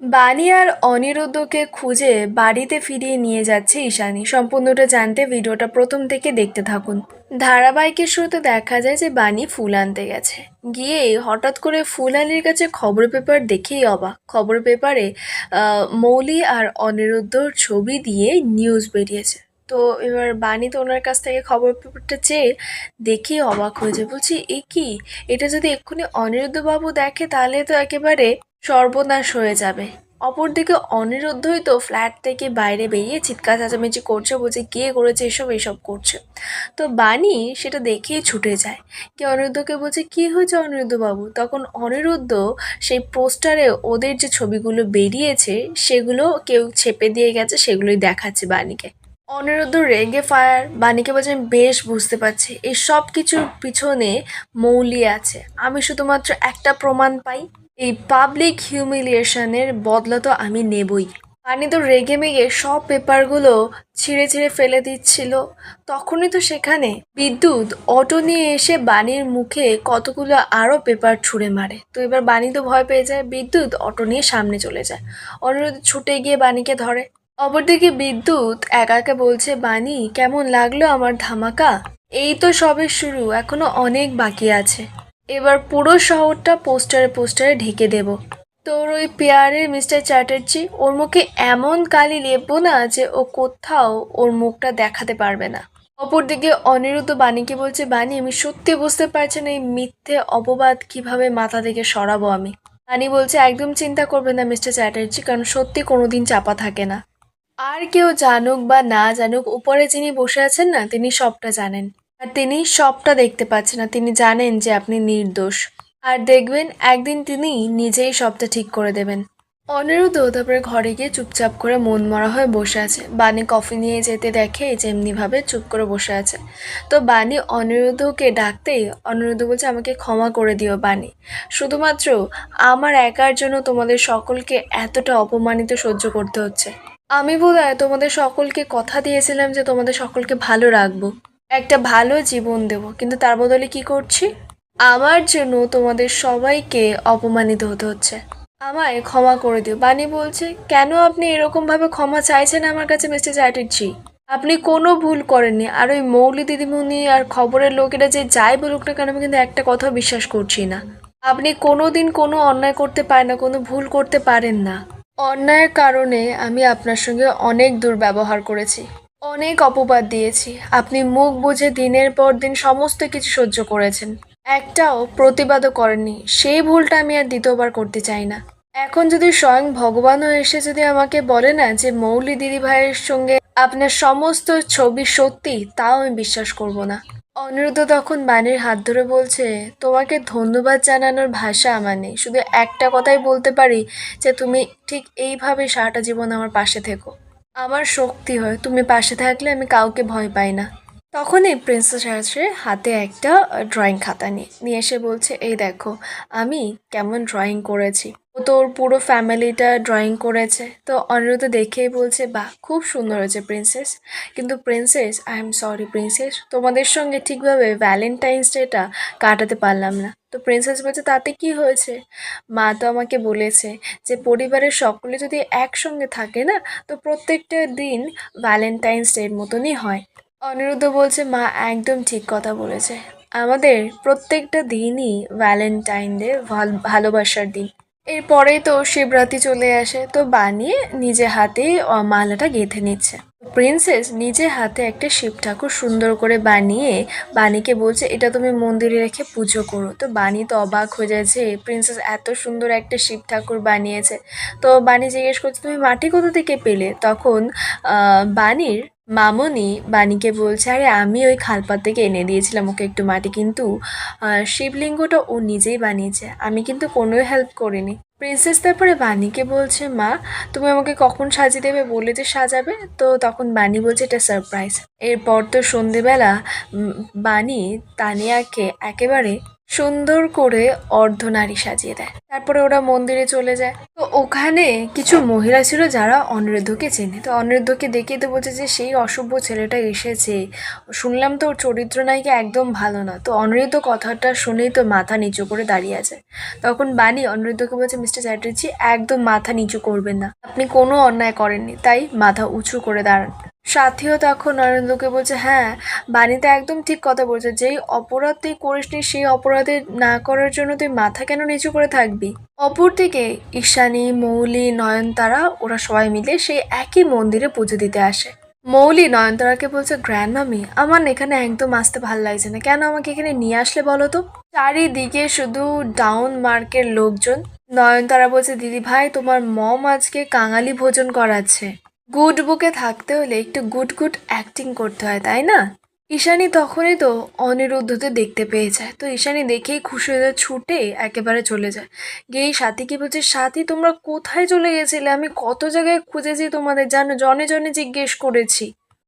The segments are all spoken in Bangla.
বাণী আর অনিরুদ্ধকে খুঁজে বাড়িতে ফিরিয়ে নিয়ে যাচ্ছে ঈশানী। সম্পূর্ণটা জানতে ভিডিওটা প্রথম থেকে দেখতে থাকুন। ধারাবাহিকের শুরুতে দেখা যায় যে বানি ফুল আনতে গেছে। গিয়ে হঠাৎ করে ফুল আলির কাছে খবর পেপার দেখেই অবাক। খবর পেপারে মৌলি আর অনিরুদ্ধর ছবি দিয়ে নিউজ বেরিয়েছে। তো এবার বাণী তো ওনার কাছ থেকে খবর পেপারটা চেয়ে দেখেই অবাক হয়ে যায়। বলছি, এ কি? এটা যদি এক্ষুনি অনিরুদ্ধ বাবু দেখে, তাহলে তো একেবারে সর্বনাশ হয়ে যাবে। অপরদিকে অনিরুদ্ধই তো ফ্ল্যাট থেকে বাইরে বেরিয়ে চিৎকার চেঁচামেচি করছে, বলছে, কে করেছে এসব? এসব করছে। তো বাণী সেটা দেখেই ছুটে যায়। কি অনিরুদ্ধকে বলছে, কি হয়েছে অনিরুদ্ধ বাবু তখন অনিরুদ্ধ সেই পোস্টারে ওদের যে ছবিগুলো বেরিয়েছে, সেগুলো কেউ ছেপে দিয়ে গেছে, সেগুলোই দেখাচ্ছে বাণীকে। অনিরুদ্ধ রেগে ফায়ার, বাণীকে বলছে, আমি বেশ বুঝতে পারছি। এই সব কিছুর পিছনে মৌলি আছে। আমি শুধুমাত্র একটা প্রমাণ পাই। এই পাবলিক হিউমিলিয়েশনের বদলা তো আমি নেবই। বাণী তো রেগে মেগে সব পেপারগুলো ছিঁড়ে ছিঁড়ে ফেলে দিচ্ছিল। তখনই তো সেখানে বিদ্যুৎ অটো নিয়ে এসে বাণীর মুখে কতগুলো আরও পেপার ছুঁড়ে মারে। তো এবার বাণী তো ভয় পেয়ে যায়, বিদ্যুৎ অটো নিয়ে সামনে চলে যায়। অনিরুদ্ধ ছুটে গিয়ে বাণীকে ধরে। অপরদিকে বিদ্যুৎ একা একা বলছে, বাণী, কেমন লাগল আমার ধামাকা? এই তো সবে শুরু, এখনও অনেক বাকি আছে। এবার পুরো শহরটা পোস্টারে পোস্টারে ঢেকে দেব। তোর ওই পেয়ারের মিস্টার চ্যাটার্জি, ওর মুখে এমন কালি লেপবো না যে ও কোথাও ওর মুখটা দেখাতে পারবে না। অপরদিকে অনিরুদ্ধ বাণীকে বলছে, বাণী, আমি সত্যি বুঝতে পারছি না এই মিথ্যে অপবাদ কীভাবে মাথা থেকে সরাবো আমি। বাণী বলছে, একদম চিন্তা করবে না মিস্টার চ্যাটার্জি, কারণ সত্যি কোনোদিন চাপা থাকে না। আর কেউ জানুক বা না জানুক, উপরে যিনি বসে আছেন না, তিনি সবটা জানেন। আর তিনি সবটা দেখতে পাচ্ছেন না, তিনি জানেন যে আপনি নির্দোষ। আর দেখবেন, একদিন তিনি নিজেই সবটা ঠিক করে দেবেন। অনিরুদ্ধ তারপরে ঘরে গিয়ে চুপচাপ করে মন মরা হয়ে বসে আছে। বাণী কফি নিয়ে যেতে দেখে যেমনিভাবে চুপ করে বসে আছে। তো বাণী অনিরুদ্ধকে ডাকতেই অনিরুদ্ধ বলছে, আমাকে ক্ষমা করে দিও বাণী। শুধুমাত্র আমার একার জন্য তোমাদের সকলকে এতটা অপমানিত সহ্য করতে হচ্ছে। আমি বোধহয় তোমাদের সকলকে কথা দিয়েছিলাম যে তোমাদের সকলকে ভালো রাখব। একটা ভালো জীবন দেব। কিন্তু তার বদলে কি করছি? আমার জন্য তোমাদের সবাইকে অপমানিত হতে হচ্ছে। আমায় ক্ষমা করে দিও। বাণী বলছে, কেন আপনি এরকম ভাবে ক্ষমা চাইছেন আমার কাছে, মিস্টার চ্যাটার্জি? আপনি কোনো ভুল করেননি। আর ওই মৌলি দিদিমণি আর খবরের লোকেরা যে যাই বলুক না কেন, আমি কিন্তু একটা কথা বিশ্বাস করছি না। আপনি কোনো দিন কোনো অন্যায় করতে পারেন না, কোনো ভুল করতে পারেন না। অন্যায়ের কারণে আমি আপনার সঙ্গে অনেক দুর্ব্যবহার করেছি। অনেক অপবাদ দিয়েছি। আপনি মুখ বুঝে দিনের পর দিন সমস্ত কিছু সহ্য করেছেন। একটাও প্রতিবাদও করেননি। সেই ভুলটা আমি আর দ্বিতীয়বার করতে চাই না। এখন যদি স্বয়ং ভগবানও এসে যদি আমাকে বলে না যে মৌলি দিদিভাইয়ের সঙ্গে আপনার সমস্ত ছবি সত্যি তাও আমি বিশ্বাস করব না। অনিরুদ্ধ তখন বাণীর হাত ধরে বলছে, তোমাকে ধন্যবাদ জানানোর ভাষা আমার নেই। শুধু একটা কথাই বলতে পারি যে তুমি ঠিক এইভাবে সারাটা জীবন আমার পাশে থেকো। আমার শক্তি হয়, তুমি পাশে থাকলে আমি কাউকে ভয় পাই না। তখনই প্রিন্সেস আসে হাতে একটা ড্রয়িং খাতা নিয়ে নিয়ে এসে বলছে, এই দেখো, আমি কেমন ড্রয়িং করেছি। ও তোর পুরো ফ্যামিলিটা ড্রয়িং করেছে। তো অনিরুদ্ধ দেখেই বলছে, বাহ, খুব সুন্দর হয়েছে প্রিন্সেস কিন্তু princess I am sorry princess তোমাদের সঙ্গে ঠিকভাবে ভ্যালেন্টাইন্স ডেটা কাটাতে পারলাম না। তো প্রিন্সেস বলছে, তাতে কি হয়েছে? মা তো আমাকে বলেছে যে, পরিবারের সকলে যদি একসঙ্গে থাকে না, তো প্রত্যেকটা দিন ভ্যালেন্টাইন্স ডের মতনই হয়। অনিরুদ্ধ বলছে, মা একদম ঠিক কথা বলেছে। আমাদের প্রত্যেকটা দিনই ভ্যালেন্টাইন ডে ভালোবাসার দিন। এরপরেই তো শিবরাত্রি চলে আসে, তো বানিয়ে নিজে হাতেই মালাটা গেঁথে নিচ্ছে। প্রিন্সেস নিজে হাতে একটা শিব ঠাকুর সুন্দর করে বানিয়ে, বাণীকে বলছে, এটা তুমি মন্দিরে রেখে পুজো করো। তো বাণী তো অবাক হয়ে যাচ্ছে প্রিন্সেস এত সুন্দর একটা শিব ঠাকুর বানিয়েছে। তো বাণী জিজ্ঞেস করছে, তুমি মাটি কোথা থেকে পেলে? তখন বাণীর মামনি বাণীকে বলছে, আরে, আমি ওই খালপাত থেকে এনে দিয়েছিলাম ওকে একটু মাটি, কিন্তু শিবলিঙ্গটা ও নিজেই বানিয়েছে। আমি কিন্তু কোনো হেল্প করিনি। প্রিন্সেস তারপরে বাণীকে বলছে, মা, তুমি আমাকে কখন সাজিয়ে দেবে? বলে যে সাজাবে? তো তখন বাণী বলছে, এটা সারপ্রাইজ এরপর তো সন্ধেবেলা বাণী তানিয়াকে একেবারে সুন্দর করে অর্ধনারী সাজিয়ে দেয়। তারপরে ওরা মন্দিরে চলে যায়। তো ওখানে কিছু মহিলা ছিল যারা অনিরুদ্ধকে চেনে। তো অনিরুদ্ধকে দেখেই তো বলছে যে সেই অসভ্য ছেলেটা এসেছে। শুনলাম তো ওর চরিত্র নাকি একদম ভালো না। তো অনিরুদ্ধ কথাটা শুনেই তো মাথা নিচু করে দাঁড়িয়ে আছে। তখন বাণী অনিরুদ্ধকে বলছে, মিস্টার চ্যাটার্জি, একদম মাথা নিচু করবেন না। আপনি কোনো অন্যায় করেননি, তাই মাথা উঁচু করে দাঁড়ান। সাথীও তখন অনিরুদ্ধকে বলছে হ্যাঁ বাণীতে একদম ঠিক কথা বলছে। যেই অপরাধ তুই করিসনি সেই অপরাধে না করার জন্য তুই মাথা কেন নিচু করে থাকবি? অপরদিকে ঈশানী, মৌলি, নয়নতারা, ওরা সবাই মিলে সেই একই মন্দিরে পুজো দিতে আসে। মৌলি, নয়নতারাকে বলছে গ্র্যান্ড মামি আমার এখানে একদম আসতে ভালো লাগছে না। কেন আমাকে এখানে নিয়ে আসলে বলো তো? চারিদিকে শুধু ডাউন মার্কের লোকজন। নয়নতারা বলছে দিদি ভাই তোমার মম আজকে কাঙালি ভোজন করাচ্ছে। গুড বুকে থাকতে হলে একটু গুড গুড অ্যাক্টিং করতে হয়, তাই না? ঈশানী তখনই তো অনিরুদ্ধতে দেখতে পেয়ে যায়। তো ঈশানী দেখেই খুশি হয়ে ছুটে একেবারে চলে যায়। গিয়ে সাথীকে বলছে, সাথী, তোমরা কোথায় চলে গেছিলে? আমি কত জায়গায় খুঁজেছি তোমাদের, জানো, জনে জনে জিজ্ঞেস করেছি।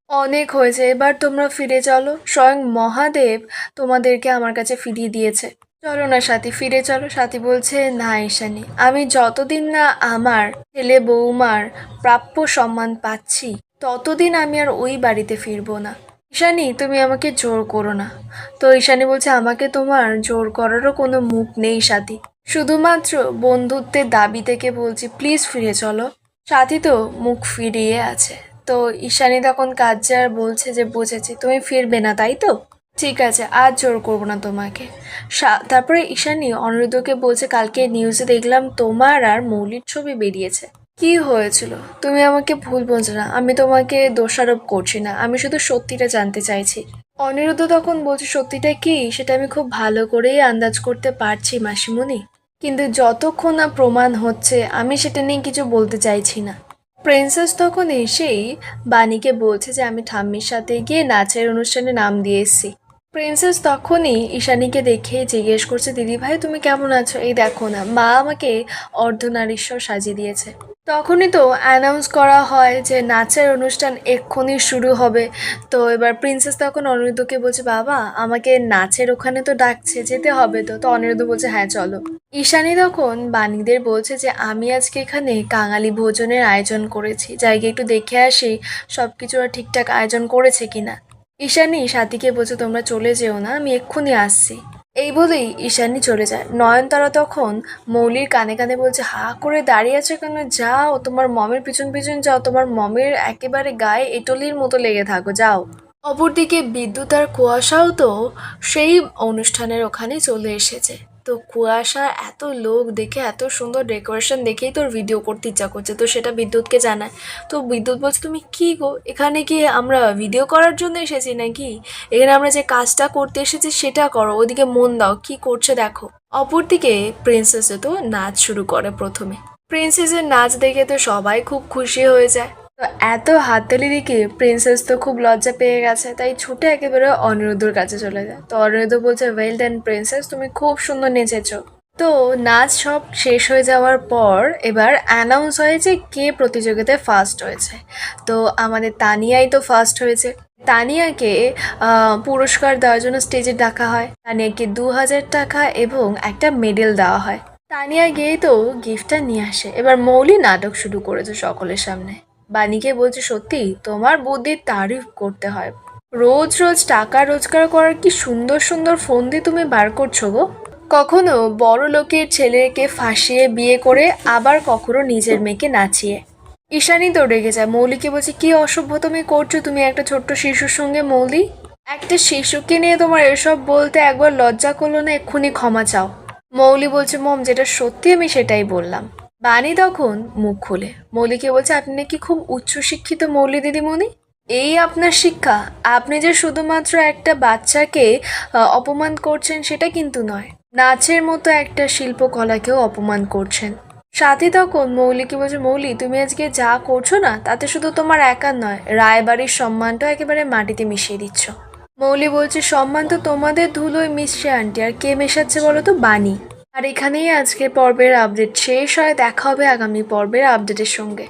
অনেক হয়েছে, এবার তোমরা ফিরে চলো। স্বয়ং মহাদেব তোমাদেরকে আমার কাছে ফিরিয়ে দিয়েছে। চলো না সাথী, ফিরে চলো। সাথী বলছে, না ঈশানী, আমি যতদিন না আমার ছেলে বৌমার প্রাপ্য সম্মান পাচ্ছি, ততদিন আমি আর ওই বাড়িতে ফিরবো না। ঈশানী, তুমি আমাকে জোর করো না। তো ঈশানী বলছে, আমাকে তোমার জোর করারও কোনো মুখ নেই সাথী। শুধুমাত্র বন্ধুত্বের দাবি থেকে বলছি, প্লিজ ফিরে চলো। সাথী তো মুখ ফিরিয়ে আছে। তো ঈশানী তখন কাজ্জার বলছে যে, বুঝেছি, তুমি ফিরবে না, তাই তো? ঠিক আছে, আর জোর করব না তোমাকে। তারপরে ঈশানি অনিরুদ্ধকে বলছে, কালকে নিউজে দেখলাম তোমার আর মৌলির ছবি বেরিয়েছে। কি হয়েছিল? তুমি আমাকে ভুল বলছো না, আমি তোমাকে দোষারোপ করছি না, আমি শুধু সত্যিটা জানতে চাইছি। অনিরুদ্ধ তখন বলছে, সত্যিটা কি? সেটা আমি খুব ভালো করেই আন্দাজ করতে পারছি, মাসিমণি। কিন্তু যতক্ষণ না প্রমাণ হচ্ছে, আমি সেটা নিয়ে কিছু বলতে চাইছি না। প্রিন্সেস তখন এসেই বাণীকে বলছে যে, আমি ঠাম্মির সাথে গিয়ে নাচের অনুষ্ঠানে নাম দিয়ে এসেছি। প্রিন্সেস তখনই ঈশানীকে দেখে জিজ্ঞেস করছে, দিদি ভাই, তুমি কেমন আছো? এই দেখো না, মা আমাকে অর্ধনারীশ্বর সাজিয়ে দিয়েছে। তখনই তো অ্যানাউন্স করা হয় যে নাচের অনুষ্ঠান এক্ষুনি শুরু হবে। তো এবার প্রিন্সেস তখন অনিরুদ্ধকে বলছে, বাবা, আমাকে নাচের ওখানে তো ডাকছে, যেতে হবে তো। তো অনিরুদ্ধ বলছে হ্যাঁ চলো। ঈশানী তখন বাণীদের বলছে যে, আমি আজকে এখানে কাঙালি ভোজনের আয়োজন করেছি। জায়গায় একটু দেখে আসি সব কিছু ঠিকঠাক আয়োজন করেছে কিনা? ঈশানী সাথীকে বলছে, তোমরা চলে যেও না, আমি এক্ষুনি আসছি। এই বলেই ঈশানি চলে যায়। নয়নতারা তখন মৌলির কানে কানে বলছে, হা করে দাঁড়িয়ে আছে কেন? যাও, তোমার মমের পিছন পিছন যাও, তোমার মমের একেবারে গায়ে এটলির মতো লেগে থাকো, যাও। অপরদিকে বিদ্যুৎ আর কুয়াশাও তো সেই অনুষ্ঠানের ওখানে চলে এসেছে। তো কুয়াশা, এত লোক দেখে, এত সুন্দর ডেকোরেশন দেখেই তোর ভিডিও করতে ইচ্ছা করছে। তো সেটা বিদ্যুৎকে জানায়। তো বিদ্যুৎ বলছে, তুমি কি গো? এখানে কি আমরা ভিডিও করার জন্য এসেছি নাকি? এখানে আমরা যে কাজটা করতে এসেছি সেটা করো। ওদিকে মন দাও, কি করছে দেখো। অপরদিকে প্রিন্সেসে তো নাচ শুরু করে প্রথমে। প্রিন্সেসের নাচ দেখে তো সবাই খুব খুশি হয়ে যায়। তো এত হাততালি দেখে প্রিন্সেস তো খুব লজ্জা পেয়ে গেছে, তাই ছুটে একেবারে অনিরুদ্ধর কাছে চলে যায়। তো অনিরুদ্ধ বলছে ওয়েল দেন প্রিন্সেস তুমি খুব সুন্দর নেচেছো। তো নাচ সব শেষ হয়ে যাওয়ার পর এবার অ্যানাউন্স হয়েছে কে প্রতিযোগিতায় ফার্স্ট হয়েছে। তো আমাদের তানিয়াই তো ফার্স্ট হয়েছে। তানিয়াকে পুরস্কার দেওয়ার জন্য স্টেজে ডাকা হয়। তানিয়াকে দু হাজার টাকা এবং একটা মেডেল দেওয়া হয়। তানিয়া গিয়েই তো গিফটটা নিয়ে আসে। এবার মৌলি নাটক শুরু করেছে সকলের সামনে। বাণীকে বলছে, সত্যি, তোমার বুদ্ধির তারিফ করতে হয়। রোজ রোজ টাকা রোজগার করার কি সুন্দর সুন্দর ফোন দিয়ে তুমি বার করছ গো? কখনো বড় লোকের ছেলেকে ফাঁসিয়ে বিয়ে করে আবার কখনো নিজের মেয়েকে নাচিয়ে। ঈশানী তো রেগে যায়। মৌলিকে বলছে, কি অসভ্য তুমি করছ? তুমি একটা ছোট্ট শিশুর সঙ্গে মৌলি। একটা শিশুকে নিয়ে তোমার এসব বলতে একবার লজ্জা করল না? এক্ষুনি ক্ষমা চাও। মৌলি বলছে, মম, যেটা সত্যি আমি সেটাই বললাম। বাণী তখন মুখ খুলে। মৌলিকে বলছে, আপনি নাকি খুব উচ্চশিক্ষিত মৌলি দিদিমণি? এই আপনার শিক্ষা। আপনি যে শুধুমাত্র একটা বাচ্চাকে অপমান করছেন সেটা কিন্তু নয়। নাচের মতো একটা শিল্পকলাকেও অপমান করছেন। সাথী তখন মৌলিকে বলছে, মৌলি, তুমি আজকে যা করছ না, তাতে শুধু তোমার একার নয়, রায়বাড়ির সম্মানটাও একেবারে মাটিতে মিশিয়ে দিচ্ছ। মৌলি বলছে, সম্মান তো তোমাদের ধুলোয় মিশছে, আন্টি, আর কে মেশাচ্ছে বলো তো? বাণী। আর এখানেই আজকের পর্বের আপডেট শেষ হয় দেখা হবে আগামী পর্বের আপডেটের সঙ্গে।